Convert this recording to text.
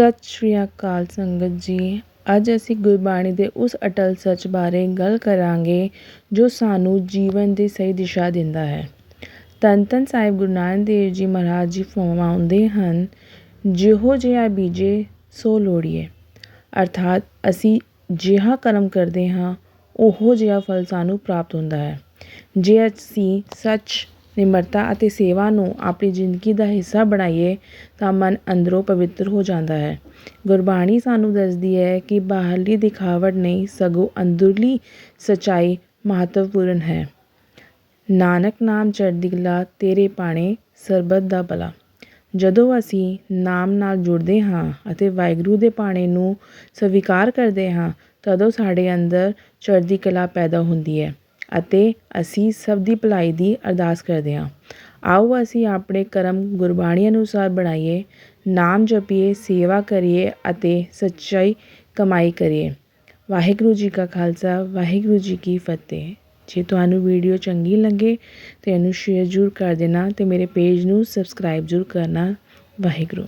ਸਤਿ ਸ਼੍ਰੀ ਅਕਾਲ ਸੰਗਤ ਜੀ। ਅੱਜ ਅਸੀਂ ਗੁਰਬਾਣੀ ਦੇ ਉਸ ਅਟਲ ਸੱਚ ਬਾਰੇ ਗੱਲ ਕਰਾਂਗੇ, ਜੋ ਸਾਨੂੰ ਜੀਵਨ ਦੀ ਸਹੀ ਦਿਸ਼ਾ ਦਿੰਦਾ ਹੈ। ਧੰਨ ਧੰਨ ਸਾਹਿਬ ਗੁਰੂ ਨਾਨਕ ਦੇਵ ਜੀ ਮਹਾਰਾਜ ਜੀ ਫਰਮਾਉਂਦੇ ਹਨ, ਜਿਹੋ ਜਿਹਾ ਬੀਜੇ, ਸੋ ਲੋੜੀਏ। ਅਰਥਾਤ ਅਸੀਂ ਜਿਹਾ ਕਰਮ ਕਰਦੇ ਹਾਂ, ਉਹੋ ਜਿਹਾ ਫਲ ਸਾਨੂੰ ਪ੍ਰਾਪਤ ਹੁੰਦਾ ਹੈ। ਜੇ ਅਸੀਂ ਸੱਚ ਨਿਮਰਤਾ ਅਤੇ ਸੇਵਾ ਨੂੰ ਆਪਣੀ ਜ਼ਿੰਦਗੀ ਦਾ ਹਿੱਸਾ ਬਣਾਈਏ ਤਾਂ ਮਨ ਅੰਦਰੋਂ ਪਵਿੱਤਰ ਹੋ ਜਾਂਦਾ ਹੈ। ਗੁਰਬਾਣੀ ਸਾਨੂੰ ਦੱਸਦੀ ਹੈ ਕਿ ਬਾਹਰਲੀ ਦਿਖਾਵਟ ਨਹੀਂ, ਸਗੋਂ ਅੰਦਰਲੀ ਸੱਚਾਈ ਮਹੱਤਵਪੂਰਨ ਹੈ। ਨਾਨਕ ਨਾਮ ਚੜ੍ਹਦੀ ਕਲਾ, ਤੇਰੇ ਪਾਣੇ ਸਰਬੱਤ ਦਾ ਭਲਾ। ਜਦੋਂ ਅਸੀਂ ਨਾਮ ਨਾਲ ਜੁੜਦੇ ਹਾਂ ਅਤੇ ਵਾਹਿਗੁਰੂ ਦੇ ਪਾਣੇ ਨੂੰ ਸਵੀਕਾਰ ਕਰਦੇ ਹਾਂ, ਤਦੋਂ ਸਾਡੇ ਅੰਦਰ ਚੜ੍ਹਦੀ ਕਲਾ ਪੈਦਾ ਹੁੰਦੀ ਹੈ। ਅਤੇ ਅਸੀਂ ਸਭ ਦੀ ਭਲਾਈ ਦੀ ਅਰਦਾਸ ਕਰਦੇ ਹਾਂ। ਆਓ ਅਸੀਂ ਆਪਣੇ ਕਰਮ ਗੁਰਬਾਣੀ ਅਨੁਸਾਰ ਬਣਾਈਏ, ਨਾਮ ਜਪੀਏ, ਸੇਵਾ ਕਰੀਏ ਅਤੇ ਸੱਚਾਈ ਕਮਾਈ ਕਰੀਏ। ਵਾਹਿਗੁਰੂ ਜੀ ਕਾ ਖਾਲਸਾ, ਵਾਹਿਗੁਰੂ ਜੀ ਕੀ ਫਤਿਹ। ਜੇ ਤੁਹਾਨੂੰ ਵੀਡੀਓ ਚੰਗੀ ਲੱਗੇ ਤਾਂ ਇਹਨੂੰ ਸ਼ੇਅਰ ਜ਼ਰੂਰ ਕਰ ਦੇਣਾ ਅਤੇ ਮੇਰੇ ਪੇਜ ਨੂੰ ਸਬਸਕ੍ਰਾਈਬ ਜ਼ਰੂਰ ਕਰਨਾ। ਵਾਹਿਗੁਰੂ।